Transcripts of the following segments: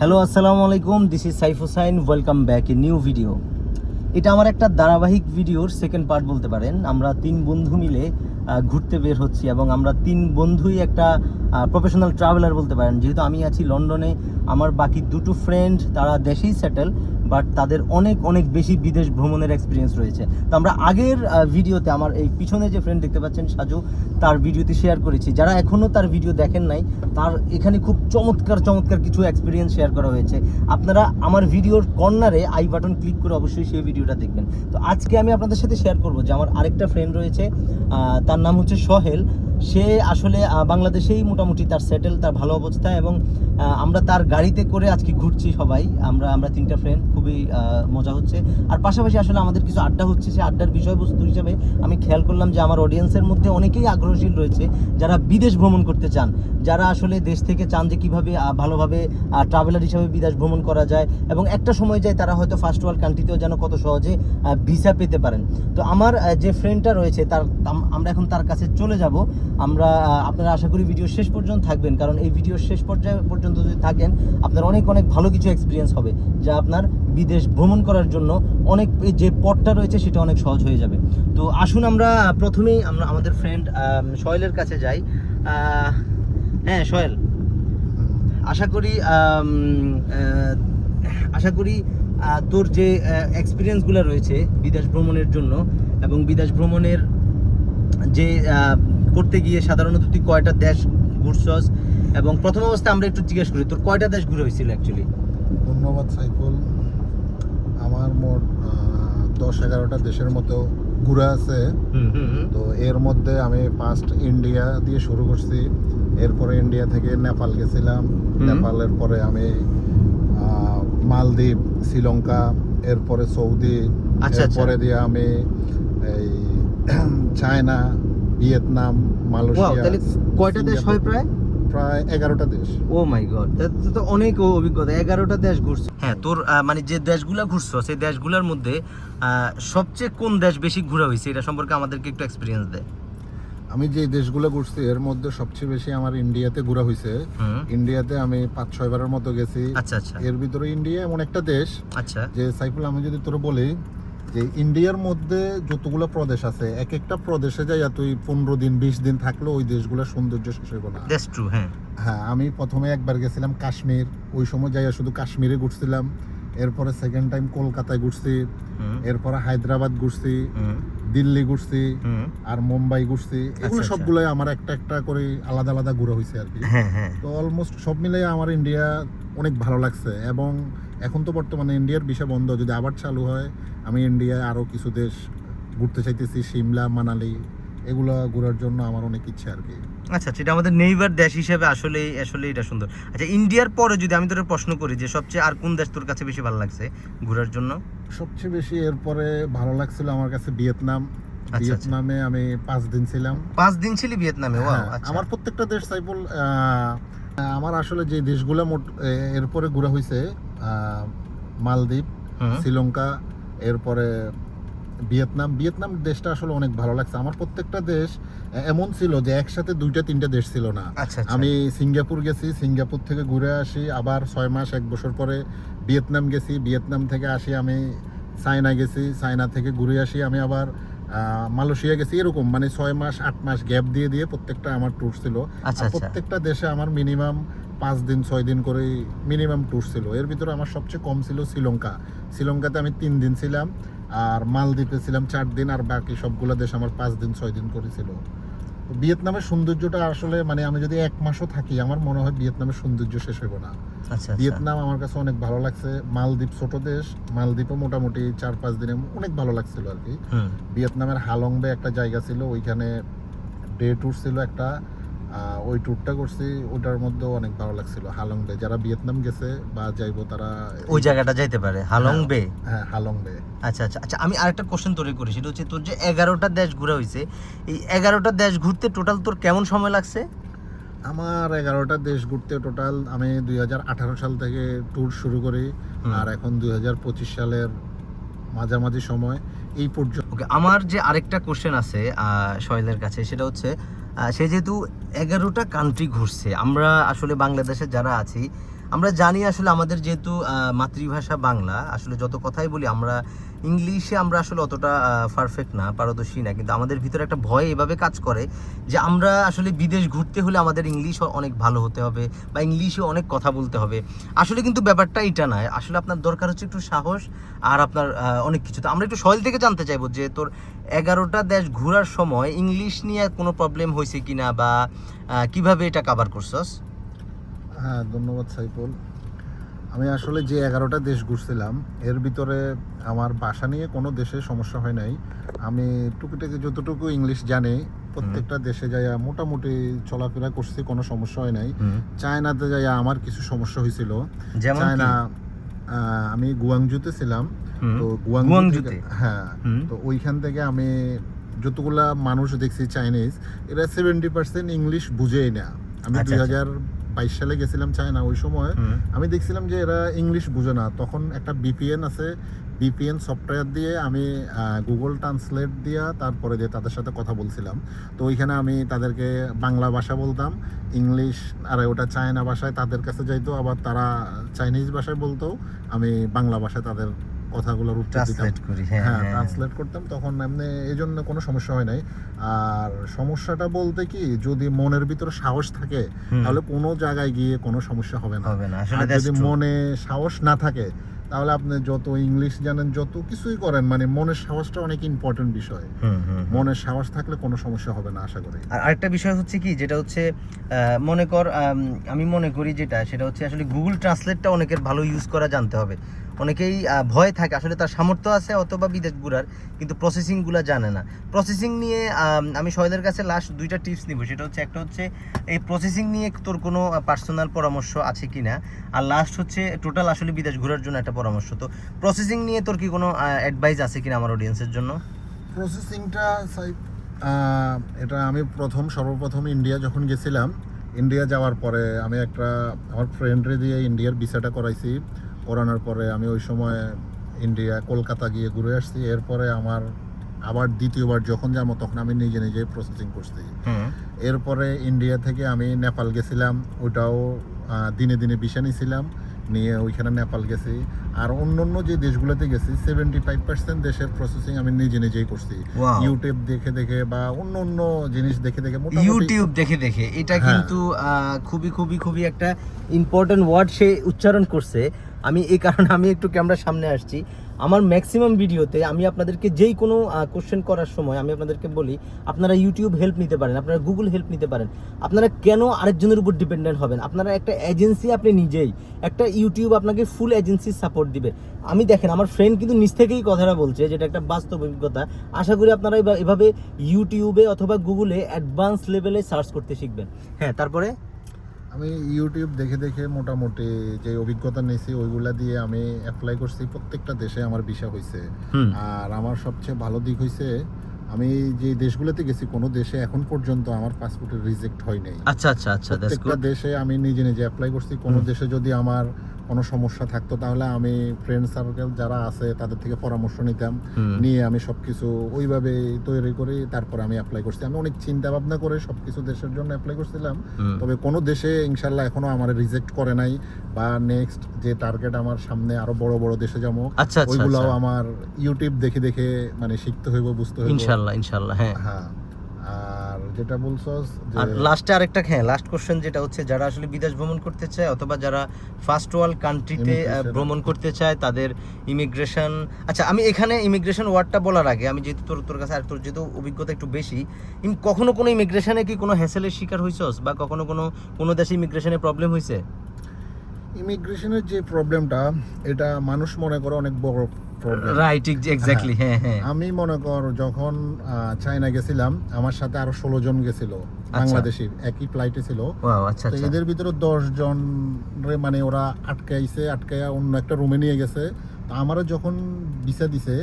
Hello আসসালামু আলাইকুম this is Saif Hussain welcome back a new video এটা আমার একটা ধারাবাহিক ভিডিওর সেকেন্ড পার্ট বলতে পারেন। আমরা তিন বন্ধু মিলে ঘুরতে বের হচ্ছি এবং আমরা তিন বন্ধুই একটা প্রফেশনাল ট্রাভেলার বলতে পারেন। যেহেতু আমি আছি লন্ডনে আমার বাকি দুটো ফ্রেন্ড তারা দেশেই সেটেল বাট তাদের অনেক অনেক বেশি বিদেশ ভ্রমণের এক্সপিরিয়েন্স রয়েছে। তো আমরা আগের ভিডিওতে আমার এই পিছনে যে ফ্রেন্ড দেখতে পাচ্ছেন সাজু তার ভিডিওতে শেয়ার করেছি। যারা এখনও তার ভিডিও দেখেন নাই তার এখানে খুব চমৎকার চমৎকার কিছু এক্সপিরিয়েন্স শেয়ার করা হয়েছে। আপনারা আমার ভিডিওর কর্নারে আই বাটন ক্লিক করে অবশ্যই সেই ভিডিওটা দেখবেন। তো আজকে আমি আপনাদের সাথে শেয়ার করব যে আমার আরেকটা ফ্রেন্ড রয়েছে আহ, তার নাম হচ্ছে সোহেল। সে আসলে বাংলাদেশেই মোটামুটি তার সেটেল তার ভালো অবস্থা এবং আমরা তার গাড়িতে করে আজকে ঘুরছি সবাই। আমরা আমরা তিনটা ফ্রেন্ড খুবই মজা হচ্ছে। আর পাশাপাশি আসলে আমাদের কিছু আড্ডা হচ্ছে, সেই আড্ডার বিষয়বস্তু হিসাবে আমি খেয়াল করলাম যে আমার অডিয়েন্সের মধ্যে অনেকেই আগ্রহশীল রয়েছে যারা বিদেশ ভ্রমণ করতে চান। যারা আসলে দেশ থেকে চান যে কীভাবে ভালোভাবে ট্রাভেলার হিসাবে বিদেশ ভ্রমণ করা যায় এবং একটা সময় যায় তারা হয়তো ফার্স্ট ওয়ার্ল্ড কান্ট্রিতেও যেন কত সহজে ভিসা পেতে পারেন। তো আমার যে ফ্রেন্ডটা রয়েছে, তার আমরা এখন তার কাছে চলে যাব। আমরা আপনারা আশা করি ভিডিও শেষ পর্যন্ত থাকবেন, কারণ এই ভিডিও শেষ পর্যায়ে পর্যন্ত যদি থাকেন, আপনার অনেক অনেক ভালো কিছু এক্সপিরিয়েন্স হবে, যা আপনার বিদেশ ভ্রমণ করার জন্য অনেক যে পথটা রয়েছে সেটা অনেক সহজ হয়ে যাবে। তো আসুন আমরা প্রথমেই আমরা আমাদের ফ্রেন্ড সোহেলের কাছে যাই। হ্যাঁ সোহেল। আশা করি আশা করি তোর যে এক্সপিরিয়েন্সগুলো রয়েছে বিদেশ ভ্রমণের জন্য এবং বিদেশ ভ্রমণের যে করতে গিয়ে সাধারণত তুই কয়টা দেশ ঘুরছস? এবং প্রথম অবস্থায় আমরা একটু জিজ্ঞেস করি তোর কয়টা দেশ ঘুরে হয়েছিল অ্যাকচুয়ালি ধন্যবাদ সাইফুল। আমার মোট দশ এগারোটা দেশের মতো ঘুরে আছে। তো এর মধ্যে আমি ফার্স্ট ইন্ডিয়া দিয়ে শুরু করছি। এরপরে ইন্ডিয়া থেকে নেপাল গেছিলাম। নেপালের পরে আমি মালদ্বীপ শ্রীলঙ্কা এরপরে সৌদি আচ্ছা, আচ্ছা। এরপরে দিয়ে আমি এই চায়না ভিয়েতনাম মালয়েশিয়া তাহলে কয়টা দেশ হয় প্রায়? প্রায় এগারোটা দেশ। ও মাই গড তো অনেক অভিজ্ঞতা এগারোটা দেশ ঘুরছো। হ্যাঁ তোর মানে যে দেশগুলো ঘুরছো সেই দেশগুলোর মধ্যে আহ, সবচেয়ে কোন দেশ বেশি ঘোরা হয়েছে এটা সম্পর্কে আমাদেরকে একটু এক্সপিরিয়েন্স দে। আমি যে দেশগুলো ঘুরছি এর মধ্যে সবচেয়ে বেশি আমার ইন্ডিয়াতে ঘোরা হয়েছে। ইন্ডিয়াতে আমি পাঁচ ছয় বারের মতো গেছি। আচ্ছা আচ্ছা। এর ভিতরে ইন্ডিয়া এমন একটা দেশ আচ্ছা। যে সাইফুল আমি যদি তোর বলি যে ইন্ডিয়ার মধ্যে যতগুলো প্রদেশ আছে এক একটা প্রদেশে যাইয়া তুই পনেরো দিন বিশ দিন থাকলেও ওই দেশগুলোর সৌন্দর্য শেষ হইব না। হ্যাঁ। হ্যাঁ আমি প্রথমে একবার গেছিলাম কাশ্মীর। ওই সময় যাইয়া শুধু কাশ্মীরে ঘুরছিলাম। এরপরে সেকেন্ড টাইম কলকাতায় ঘুরছি। এরপরে হায়দ্রাবাদ ঘুরছি। দিল্লি ঘুরছি। আর মুম্বাই ঘুরছি। এগুলো আচ্ছা। সবগুলোই আমার একটা একটা করে আলাদা আলাদা ঘুরে হয়েছে আর কি। হ্যাঁ হ্যাঁ। তো অলমোস্ট সব মিলে আমার ইন্ডিয়া অনেক ভালো লাগছে। এবং এখন তো বর্তমানে ইন্ডিয়ার বিষয় বন্ধ যদি আবার চালু হয় আমি ইন্ডিয়ায় আরও কিছু দেশ ঘুরতে চাইতেছি সিমলা মানালি এগুলো ঘোরার জন্য আমার অনেক ইচ্ছে আর কি। আচ্ছা সেটা আমাদের নেইবার দেশ হিসেবে আসলে আসলে এটা সুন্দর। আচ্ছা ইন্ডিয়ার পরে যদি আমি তোর প্রশ্ন করি যে সবচেয়ে আর কোন দেশ তোর কাছে বেশি ভালো লাগছে ঘোরার জন্য? সবচেয়ে বেশি এরপরে ভালো লাগছিল আমার কাছে ভিয়েতনাম। আচ্ছা। ভিয়েতনামে আমি পাঁচ দিন ছিলাম। পাঁচ দিন ছিলি ভিয়েতনামে? হ্যাঁ, আচ্ছা। আমার প্রত্যেকটা দেশ সাইফুল আমার আসলে যে দেশগুলো মোট এরপরে ঘোরা হয়েছে মালদ্বীপ শ্রীলঙ্কা এরপরে ভিয়েতনাম। ভিয়েতনাম দেশটা আসলে অনেক ভালো লাগছে। আমার প্রত্যেকটা দেশ এমন ছিল যে একসাথে দুইটা তিনটা দেশ ছিল না। আচ্ছা আচ্ছা। আমি সিঙ্গাপুর গেছি সিঙ্গাপুর থেকে ঘুরে আসি। আবার ছয় মাস এক বছর পরে ভিয়েতনাম গেছি। ভিয়েতনাম থেকে আসি আমি চায়না গেছি। চায়না থেকে ঘুরে আসি আমি আবার। মালয়েশিয়া গেছি এরকম মানে ছয় মাস আট মাস গ্যাপ দিয়ে দিয়ে প্রত্যেকটা আমার ট্যুর ছিল। আচ্ছা আচ্ছা। প্রত্যেকটা দেশে আমার মিনিমাম পাঁচ দিন ছয় দিন করে মিনিমাম ট্যুর ছিল। এর ভিতরে আমার সবচেয়ে কম ছিল শ্রীলঙ্কা। শ্রীলঙ্কাতে আমি তিন দিন ছিলাম আর মালদ্বীপে ছিলাম চার দিন আর বাকি সবগুলো দেশ আমার পাঁচ দিন ছয় দিন করেছিল ভিয়েতনামের সৌন্দর্যটা আসলে মানে আমি যদি এক মাসও থাকি আমার মনে হয় ভিয়েতনামের সৌন্দর্য শেষ হইব না। আচ্ছা আচ্ছা। ভিয়েতনাম আমার কাছে অনেক ভালো লাগছে। মালদ্বীপ ছোট দেশ মালদ্বীপও মোটামুটি চার পাঁচ দিনে অনেক ভালো লাগছিল আর কি। ভিয়েতনামের হালংবে একটা জায়গা ছিল ওইখানে ডে ট্যুর ছিল একটা। ওই ট্যুরটা করছি ওটার মধ্যেও অনেক ভালো লাগছিল। হালং বে যারা ভিয়েতনাম গেছে বা যাইবো তারা ওই জায়গাটা যাইতে পারে হালং বে? হ্যাঁ হালং বে। আচ্ছা আচ্ছা আচ্ছা আমি আরেকটা কোশ্চেন তৈরি করি সেটা হচ্ছে তোর যে এগারোটা দেশ ঘোরা হয়েছে এই এগারোটা দেশ ঘুরতে টোটাল তোর কেমন সময় লাগছে? আমার এগারোটা দেশ ঘুরতে টোটাল আমি দুই হাজার আঠারো সাল থেকে ট্যুর শুরু করি আর এখন দুই হাজার পঁচিশ সালের মাঝামাঝি সময় এই পর্যন্ত। আমার যে আরেকটা কোশ্চেন আছে আহ, কাছে সেটা হচ্ছে সে যেহেতু এগারোটা কান্ট্রি ঘুরছে আমরা আসলে বাংলাদেশে যারা আছি আমরা জানি আসলে আমাদের যেহেতু মাতৃভাষা বাংলা আসলে যত কথাই বলি আমরা ইংলিশে আমরা আসলে অতটা পারফেক্ট না পারদর্শী না কিন্তু আমাদের ভিতরে একটা ভয় এভাবে কাজ করে যে আমরা আসলে বিদেশ ঘুরতে হলে আমাদের ইংলিশ অনেক ভালো হতে হবে বা ইংলিশে অনেক কথা বলতে হবে। আসলে কিন্তু ব্যাপারটা এটা নয় আসলে আপনার দরকার হচ্ছে একটু সাহস আর আপনার অনেক কিছু। তো আমরা একটু সহেল থেকে জানতে চাইব যে তোর এগারোটা দেশ ঘোরার সময় ইংলিশ নিয়ে কোনো প্রবলেম হয়েছে কিনা বা আহ, কীভাবে এটা কাভার করছস? হ্যাঁ ধন্যবাদ সাইফুল। আমি আসলে যে এগারোটা দেশ ঘুরছিলাম এর ভিতরে আমার ভাষা নিয়ে কোনো দেশে সমস্যা হয় নাই। আমি টুকিটাকি যতটুকু ইংলিশ জানি প্রত্যেকটা দেশে যাইয়া মোটামুটি চলাফেরা করছি কোনো সমস্যা হয় নাই। চায়নাতে যাইয়া আমার কিছু সমস্যা হয়েছিল চায়না আমি গুয়াংজুতে ছিলাম। তো গুয়াংজুতে? হ্যাঁ তো ওইখান থেকে আমি যতগুলা মানুষ দেখছি চাইনিজ এরা সেভেন্টি পার্সেন্ট ইংলিশ বুঝেই না। আমি আচ্ছা, দুই আচ্ছা। হাজার বাইশ সালে গেছিলাম চায়না ওই সময় আমি দেখছিলাম যে এরা ইংলিশ বুঝে না। তখন একটা বিপিএন আছে বিপিএন সফটওয়্যার দিয়ে আমি গুগল ট্রান্সলেট দিয়া তারপরে দিয়ে তাদের সাথে কথা বলছিলাম। তো ওইখানে আমি তাদেরকে বাংলা ভাষা বলতাম ইংলিশ আর ওটা চায়না ভাষায় তাদের কাছে যাইতো আবার তারা চাইনিজ ভাষায় বলতো আমি বাংলা ভাষায় তাদের কথাগুলোর উত্তর ট্রান্সলেট করি হ্যাঁ হ্যাঁ হ্যাঁ, ট্রান্সলেট করতাম তখন এমনি এই জন্য কোনো সমস্যা হয় নাই। আর সমস্যাটা বলতে কি যদি মনের ভিতরে সাহস থাকে তাহলে কোনো জায়গায় গিয়ে কোনো সমস্যা হবে না। আর যদি মনে সাহস না থাকে তাহলে আপনি যত ইংলিশ জানেন যত কিছুই করেন মানে মনের সাহসটা অনেক ইম্পর্টেন্ট বিষয়। মনের সাহস থাকলে কোনো সমস্যা হবে না আশা করি। আর আরেকটা বিষয় হচ্ছে কি যেটা হচ্ছে মনে কর আমি মনে করি যেটা সেটা হচ্ছে আসলে গুগল ট্রান্সলেটটা অনেকের ভালো ইউজ করা জানতে হবে। অনেকেই ভয় থাকে। আসলে তার সামর্থ্য আছে অথবা বিদেশ ঘুরার, কিন্তু প্রসেসিংগুলো জানে না। প্রসেসিং নিয়ে, আমি সহেলের কাছে লাস্ট দুইটা টিপস নিব। সেটা হচ্ছে, একটা হচ্ছে, এই প্রসেসিং নিয়ে তোর কোনো পার্সোনাল পরামর্শ আছে কি না আর লাস্ট হচ্ছে টোটাল আসলে বিদেশ ঘোরার জন্য একটা পরামর্শ। তো প্রসেসিং নিয়ে তোর কি কোনো অ্যাডভাইস আছে কিনা আমার অডিয়েন্সের জন্য? প্রসেসিংটা এটা আমি প্রথম, সর্বপ্রথম ইন্ডিয়া যখন গেছিলাম ইন্ডিয়া যাওয়ার পরে আমি একটা, আমার ফ্রেন্ডরে দিয়ে ইন্ডিয়ার ভিসাটা করাইছি। করানোর পরে আমি ওই সময় ইন্ডিয়া কলকাতা গিয়ে ঘুরে আসছি। এরপরে আমার আবার দ্বিতীয়বার যখন যাব তখন আমি নিজে নিজে প্রসেসিং করছি। এরপরে ইন্ডিয়া থেকে আমি নেপাল গেছিলাম। ওটাও দিনে দিনে বিষা নিয়েছিলাম নিয়ে ওইখানে নেপাল গেছি। আর অন্য অন্য যে দেশগুলোতে গেছি সেভেন্টি ফাইভ পার্সেন্ট দেশের প্রসেসিং আমি নিজে নিজেই করছি। ইউটিউব দেখে দেখে বা অন্য অন্য জিনিস দেখে দেখে ইউটিউব দেখে দেখে এটা হ্যাঁ। কিন্তু খুবই খুবই খুবই একটা ইম্পর্টেন্ট ওয়ার্ড সে উচ্চারণ করছে। আমি এই কারণে আমি একটু ক্যামেরার সামনে আসছি। আমার ম্যাক্সিমাম ভিডিওতে আমি আপনাদেরকে যেই কোনো কোশ্চেন করার সময় আমি আপনাদেরকে বলি, আপনারা ইউটিউব হেল্প নিতে পারেন, আপনারা গুগল হেল্প নিতে পারেন। আপনারা কেন আরেকজনের উপর ডিপেন্ডেন্ট হবেন? আপনারা একটা এজেন্সি আপনি নিজেই, একটা ইউটিউব আপনাকে ফুল এজেন্সি সাপোর্ট দিবে। আমি দেখেন, আমার ফ্রেন্ড কিন্তু নিজ থেকেই কথাটা বলছে, যেটা একটা বাস্তব অভিজ্ঞতা। আশা করি আপনারা এভাবে ইউটিউবে অথবা গুগলে অ্যাডভান্স লেভেলে সার্চ করতে শিখবেন। হ্যাঁ তারপরে? আমি ইউটিউব দেখে দেখে মোটামুটি যে অভিজ্ঞতা নিয়েছি ওইগুলা দিয়ে আমি অ্যাপ্লাই করছি। প্রত্যেকটা দেশে আমার ভিসা হয়েছে আর আমার সবচেয়ে ভালো দিক হয়েছে আমি যে দেশগুলোতে গেছি কোনো দেশে এখন পর্যন্ত আমার পাসপোর্টের রিজেক্ট হয় নাই আচ্ছা আচ্ছা আচ্ছা প্রত্যেকটা দেশে আমি নিজে নিজে অ্যাপ্লাই করছি। কোনো দেশে যদি আমার কোনো সমস্যা থাকতো তাহলে আমি ফ্রেন্ড সার্কেল যারা আছে তাদের থেকে পরামর্শ নিতাম। নিয়ে আমি সবকিছু ওইভাবে তৈরি করি তারপর আমি অ্যাপ্লাই করছি। আমি অনেক চিন্তা ভাবনা করে সবকিছু দেশের জন্য অ্যাপ্লাই করছিলাম। তবে কোনো দেশে ইনশাল্লাহ এখনও আমার রিজেক্ট করে নাই বা নেক্সট যে টার্গেট আমার সামনে আরও বড় বড় দেশে যাব আচ্ছা আচ্ছা ওইগুলাও আচ্ছা। আমার ইউটিউব দেখে দেখে মানে শিখতে হইব বুঝতে হইব। ইনশাল্লাহ ইনশাল্লাহ হ্যাঁ। হ্যাঁ। যেটা বলছস আর লাস্টে আরেকটা হ্যাঁ লাস্ট কোশ্চেন যেটা হচ্ছে যারা আসলে বিদেশ ভ্রমণ করতে চায় অথবা যারা ফার্স্ট ওয়ার্ল্ড কান্ট্রিতে ভ্রমণ করতে চায় তাদের ইমিগ্রেশন আচ্ছা আমি এখানে ইমিগ্রেশন ওয়ার্ডটা বলার আগে আমি যেহেতু তোর তোর কাছে আর তোর যেহেতু অভিজ্ঞতা একটু বেশি কখনো কোনো ইমিগ্রেশনে কি কোনো হ্যাসেলের শিকার হইছস? বা কখনো কোনো কোনো দেশে ইমিগ্রেশনে প্রবলেম হয়েছে ইমিগ্রেশনের যে প্রবলেমটা এটা মানুষ মনে করে অনেক বড়। প্রবলেম রাইট এক্স্যাক্টলি হ্যাঁ। হ্যাঁ আমি মনে কর যখন চায়না গেছিলাম আমার সাথে আরও ষোলো জন গেছিল বাংলাদেশি একই ফ্লাইটে ছিল। আচ্ছা তো আচ্ছা। এদের ভিতরে দশ জন মানে ওরা আটকাইছে আটকাইয়া অন্য একটা রুমে নিয়ে গেছে। তো আমারও যখন ভিসা দিছে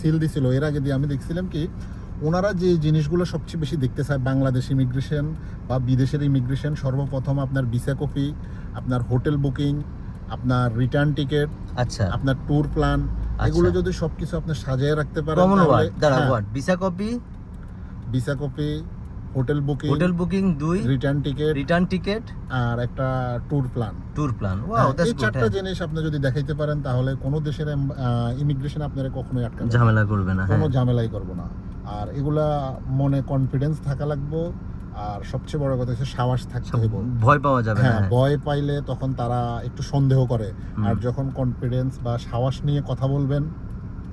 সিল দিছিল এর আগে দিয়ে আমি দেখছিলাম কি ওনারা যে জিনিসগুলো সবচেয়ে বেশি দেখতে চায় বাংলাদেশ ইমিগ্রেশন বা বিদেশের ইমিগ্রেশন সর্বপ্রথম আপনার ভিসা কপি আপনার হোটেল বুকিং আপনার রিটার্ন টিকিট আচ্ছা। আপনার ট্যুর প্ল্যান এগুলো যদি সবকিছু আপনি সাজিয়ে রাখতে পারেন কমন ওয়ার্ড দাঁড়া হ্যাঁ, word visa copy? Visa copy hotel booking hotel booking দুই রিটার্ন টিকিট রিটার্ন টিকেট আর একটা tour plan. Tour plan wow that's good চারটা জিনিস আপনি যদি দেখাইতে পারেন তাহলে কোনো দেশের ইমিগ্রেশন আপনারা কখনোই আটকাবে ঝামেলা করবে না কোনো হ্যাঁ। ঝামেলাই করব না। আর এগুলা মনে কনফিডেন্স থাকা লাগবো। আর সবচেয়ে বড় কথা হচ্ছে সাহস থাকতে হবে ভয় পাওয়া যাবে না হ্যাঁ ভয় পাইলে তখন তারা একটু সন্দেহ করে। আর যখন কনফিডেন্স বা সাহস নিয়ে কথা বলবেন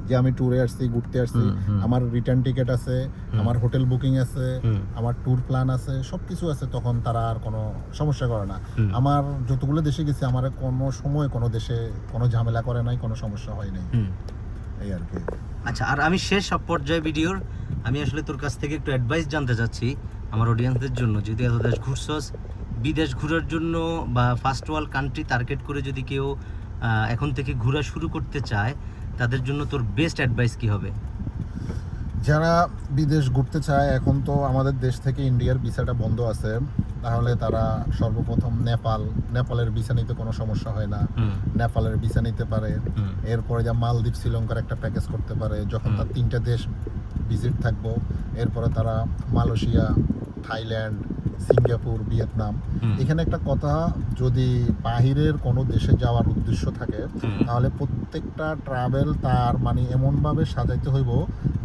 যে আমি ট্যুরে আসছি ঘুরতে আসছি। আমার রিটার্ন টিকিট আছে আমার হোটেল বুকিং আছে আমার ট্যুর প্ল্যান আছে সবকিছু আছে তখন তারা আর কোনো সমস্যা করে না। আমার যতগুলো দেশে গেছি আমার কোনো সময় কোনো দেশে কোনো ঝামেলা করে নাই কোনো সমস্যা হয় নাই। এই আর কি। আচ্ছা আর আমি শেষ পর্যায়ে ভিডিওর আমি আসলে তোর কাছ থেকে একটু অ্যাডভাইস জানতে চাচ্ছি। আমার অডিয়েন্সদের জন্য। যদি এত দেশ ঘুরছস বিদেশ ঘোরার জন্য বা ফার্স্ট ওয়ার্ল্ড কান্ট্রি টার্গেট করে যদি কেউ এখন থেকে ঘোরা শুরু করতে চায় তাদের জন্য তোর বেস্ট অ্যাডভাইস কি হবে? যারা বিদেশ ঘুরতে চায় এখন তো আমাদের দেশ থেকে ইন্ডিয়ার ভিসাটা বন্ধ আছে। তাহলে তারা সর্বপ্রথম নেপাল নেপালের ভিসা নিতে কোনো সমস্যা হয় না। নেপালের ভিসা নিতে পারে। এরপরে যা মালদ্বীপ শ্রীলঙ্কার একটা প্যাকেজ করতে পারে। যখন তার তিনটা দেশ ভিজিট থাকব এরপরে তারা মালয়েশিয়া থাইল্যান্ড সিঙ্গাপুর ভিয়েতনাম। এখানে একটা কথা যদি বাহিরের কোনো দেশে যাওয়ার উদ্দেশ্য থাকে তাহলে প্রত্যেকটা ট্রাভেল তার মানে এমনভাবে সাজাইতে হইব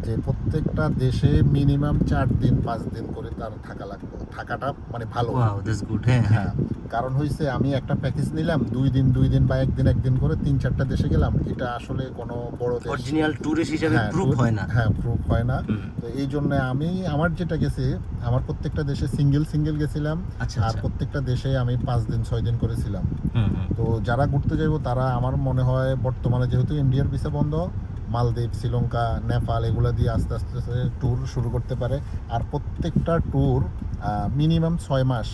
যে প্রত্যেকটা দেশে মিনিমাম চার দিন পাঁচ দিন করে তার থাকা লাগবে। থাকাটা মানে ভালো। হ্যাঁ হ্যাঁ। হ্যাঁ কারণ হয়েছে আমি একটা প্যাকেজ নিলাম দুই দিন দুই দিন বা একদিন একদিন করে তিন চারটা দেশে গেলাম। এটা আসলে কোনো বড় দেশ অরিজিনাল ট্যুরিস্ট হিসেবে হ্যাঁ, প্রুফ হয় না। হ্যাঁ প্রুফ হয় না। তো এই জন্য আমি আমার যেটা গেছে আমার প্রত্যেকটা দেশে সিঙ্গেল সিঙ্গেল গেছিলাম। আচ্ছা আর আচ্ছা। প্রত্যেকটা দেশে আমি পাঁচ দিন ছয় দিন করেছিলাম। তো যারা ঘুরতে যাইব তারা আমার মনে হয় বর্তমানে যেহেতু ইন্ডিয়ার ভিসা বন্ধ মালদ্বীপ শ্রীলঙ্কা নেপাল এগুলো দিয়ে আস্তে আস্তে ট্যুর শুরু করতে পারে। আর প্রত্যেকটা ট্যুর মিনিমাম ছয় মাস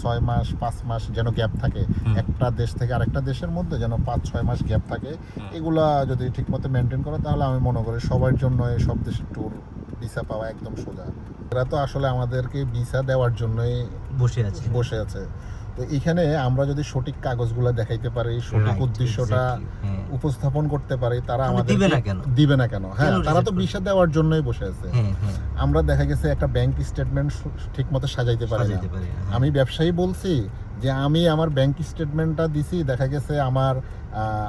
ছয় মাস পাঁচ মাস যেন গ্যাপ থাকে। একটা দেশ থেকে আরেকটা দেশের মধ্যে যেন পাঁচ ছয় মাস গ্যাপ থাকে। এগুলা যদি ঠিকমতো মেনটেন করে তাহলে আমি মনে করি সবার জন্য এই সব দেশের ট্যুর ভিসা পাওয়া একদম সোজা। এরা তো আসলে আমাদেরকে ভিসা দেওয়ার জন্যই বসে আছে। বসে আছে। তো এখানে আমরা যদি সঠিক কাগজগুলো দেখাইতে পারি সঠিক উদ্দেশ্যটা হ্যাঁ। উপস্থাপন করতে পারি তারা আমাদের দিবে না কেন? হ্যাঁ তারা তো ভিসা দেওয়ার জন্যই বসে আছে। হ্যাঁ হ্যাঁ। আমরা দেখা গেছে একটা ব্যাংক স্টেটমেন্ট ঠিক মতো সাজাইতে পারি। আমি ব্যবসায়ী বলছি যে আমি আমার ব্যাংক স্টেটমেন্টটা দিছি দেখা গেছে আমার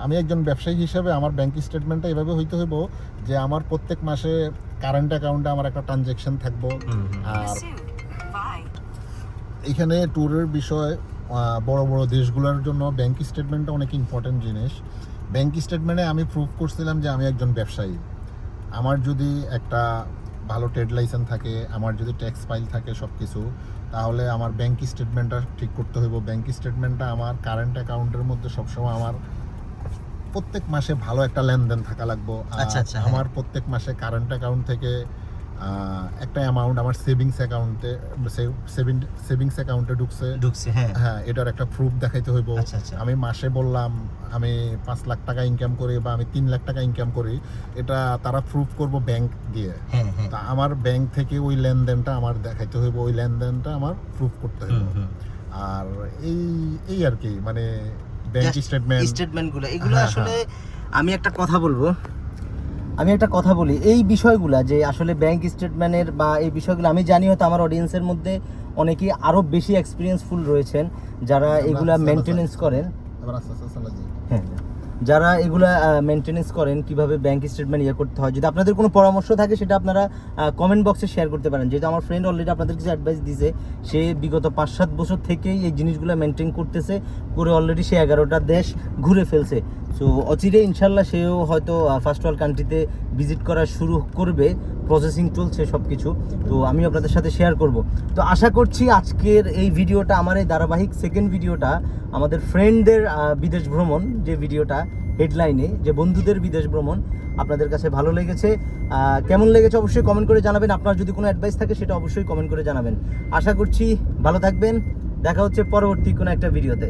আমি একজন ব্যবসায়ী হিসেবে আমার ব্যাংক স্টেটমেন্টটা এভাবে হইতে হইব যে আমার প্রত্যেক মাসে কারেন্ট অ্যাকাউন্টে আমার একটা ট্রানজেকশন থাকব। আর. এখানে ট্যুরের বিষয় বড় বড় দেশগুলোর জন্য ব্যাংক স্টেটমেন্টটা অনেক ইম্পর্টেন্ট জিনিস ব্যাংক স্টেটমেন্টে আমি প্রুভ করছিলাম যে আমি একজন ব্যবসায়ী আমার যদি একটা ভালো ট্রেড লাইসেন্স থাকে আমার যদি ট্যাক্স ফাইল থাকে সব কিছু তাহলে আমার ব্যাংক স্টেটমেন্টটা ঠিক করতে হইব ব্যাংক স্টেটমেন্টটা আমার কারেন্ট অ্যাকাউন্টের মধ্যে সবসময় আমার প্রত্যেক মাসে ভালো একটা লেনদেন থাকা লাগবো আচ্ছা, আচ্ছা, হ্যাঁ। আমার প্রত্যেক মাসে কারেন্ট অ্যাকাউন্ট থেকে একটা অ্যামাউন্ট আমার সেভিংস অ্যাকাউন্টে সেভিং সেভিংস অ্যাকাউন্টে ঢুকছে। ঢুকছে হ্যাঁ। হ্যাঁ এটার একটা প্রুফ দেখাইতে হইব। আচ্ছা, আচ্ছা। আমি মাসে বললাম আমি পাঁচ লাখ টাকা ইনকাম করি বা আমি তিন লাখ টাকা ইনকাম করি এটা তারা প্রুফ করব ব্যাংক দিয়ে। হ্যাঁ হ্যাঁ। তা আমার ব্যাংক থেকে ওই লেনদেনটা আমার দেখাইতে হইব ওই লেনদেনটা আমার প্রুফ করতে হইব। আর এই এই আর কি মানে ব্যাংক স্টেটমেন্ট স্টেটমেন্টগুলো এগুলো হ্যাঁ, আসলে আমি একটা কথা বলব। আমি একটা কথা বলি এই বিষয়গুলা যে আসলে ব্যাংক স্টেটমেন্টের বা এই বিষয়গুলো আমি জানি হয়তো আমার অডিয়েন্সের মধ্যে অনেকেই আরও বেশি এক্সপিরিয়েন্সফুল রয়েছেন যারা এগুলা আস্তে মেনটেনেন্স করেন। এবার আস্তে আস্তে চালা যাই। হ্যাঁ যারা এগুলা মেনটেনেন্স করেন কীভাবে ব্যাংক স্টেটমেন্ট ইয়ে করতে হয় যদি আপনাদের কোনো পরামর্শ থাকে সেটা আপনারা কমেন্ট বক্সে শেয়ার করতে পারেন। যেহেতু আমার ফ্রেন্ড অলরেডি আপনাদের কিছু অ্যাডভাইস দিছে সে বিগত পাঁচ সাত বছর থেকেই এই জিনিসগুলো মেনটেন করতেছে করে অলরেডি সে এগারোটা দেশ ঘুরে ফেলছে। সো অচিরে ইনশাল্লাহ সেও হয়তো ফার্স্ট ওয়ার্ল্ড কান্ট্রিতে ভিজিট করা শুরু করবে প্রসেসিং চলছে সব কিছু তো আমি আপনাদের সাথে শেয়ার করব। তো আশা করছি আজকের এই ভিডিওটা, আমার এই ধারাবাহিক সেকেন্ড ভিডিওটা, আমাদের ফ্রেন্ডদের বিদেশ ভ্রমণ যে ভিডিওটা হেডলাইনে যে বন্ধুদের বিদেশ ভ্রমণ, আপনাদের কাছে ভালো লেগেছে কেমন লেগেছে অবশ্যই কমেন্ট করে জানাবেন। আপনার যদি কোনো অ্যাডভাইস থাকে, সেটা অবশ্যই কমেন্ট করে জানাবেন। আশা করছি ভালো থাকবেন। দেখা হচ্ছে পরবর্তী কোনো একটা ভিডিওতে।